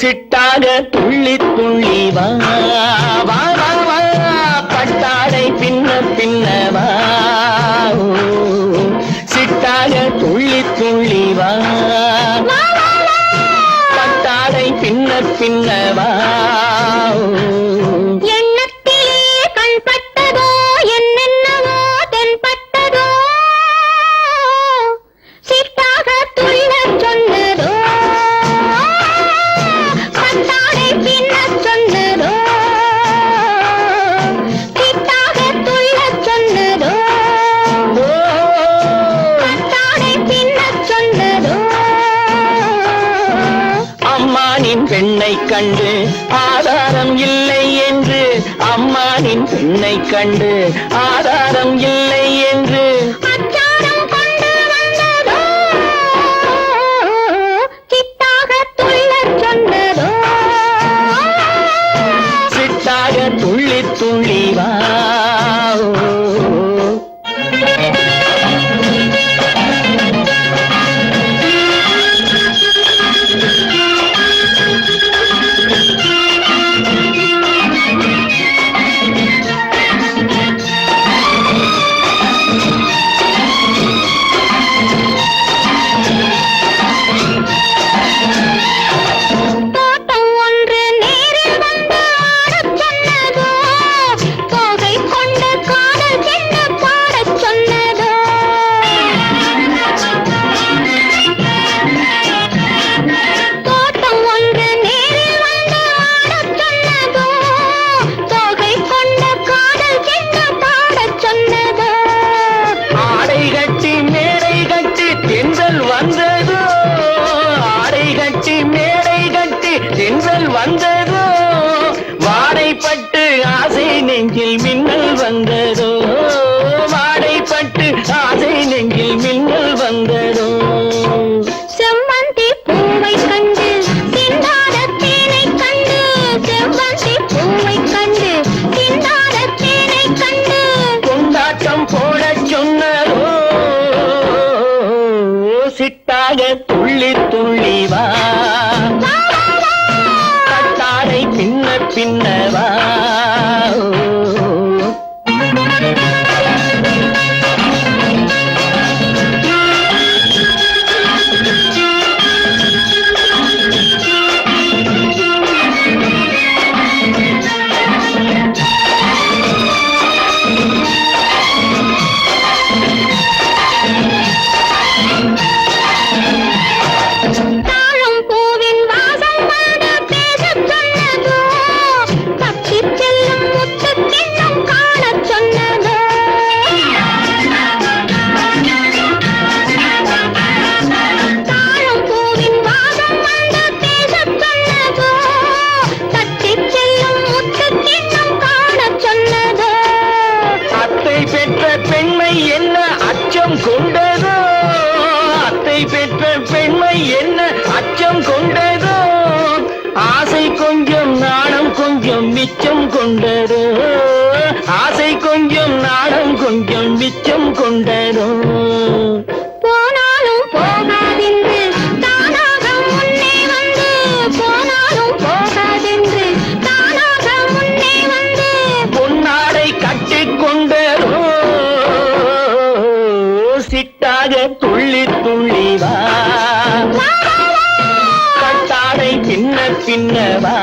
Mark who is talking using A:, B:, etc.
A: சிட்டாக துள்ளி துள்ளி வா. வா வா பட்டாடை பின்ன பின்னவா சிட்டாக துள்ளி துள்ளி வா. பட்டாடை பின்ன பின்னவா கண்டு ஆதாரம் இல்லை என்று அம்மானின் பெண்ணை கண்டு ஆதாரம் இல்லை என்று தென்றல் வந்ததோ? வாடைப்பட்டு ஆசை நெஞ்சில் மின்னல் வந்ததோ? வாடைப்பட்டு ஆசை நெஞ்சில் மின்னல் வந்ததோ?
B: செம்மந்தி பூவை கண்டு சிந்தாத தேனை கண்டு செம்மந்தி பூவை கண்டு சிந்தாத தேனை கண்டு.
A: கொண்டாட்டம் போடச் சொன்னதோ? சிட்டாக துள்ளி கொண்டதோ? அத்தை பெற்ற பெண்மை என்ன அச்சம் கொண்டதோ? ஆசை கொஞ்சம் நாணம் கொஞ்சம் மிச்சம் கொண்டதோ? ஆசை கொஞ்சம் நாணம் கொஞ்சம் மிச்சம் கொண்டதோ? சிட்டாக துள்ளி துள்ளி வா. கட்டாடை பின்ன பின்ன வா.